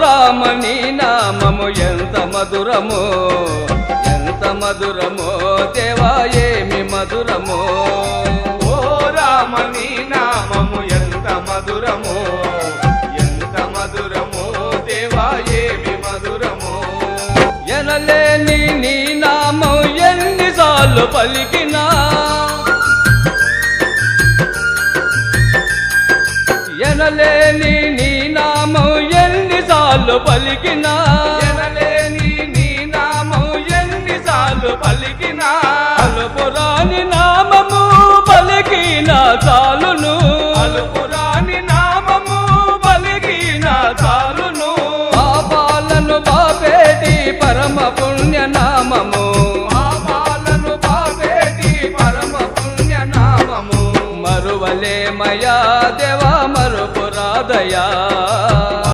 రామ నీ నామము ఎంత మధురమో ఎంత మధురమో దేవా ఏమి మధురమో. ఓ రామ నీ నామము ఎంత మధురమో ఎంత మధురమో దేవా ఏమి మధురమో. ఎనలేని నీ నామం ఎన్నిసార్లు పలికినా ఎనలేని సాలు పలికినా. ఎనలేని నీ నామం ఎన్ని సార్లు పలికినా అలుపురాని నామము పలికిన చాలును. అలుపురాని నామము పలికిన చాలును. బాలను పాపేటి పరమ పుణ్య నామము. ఆ బాలను పాపేటి పరమ పుణ్య నామము. మరువలే మయా దేవా మరుపురాదయా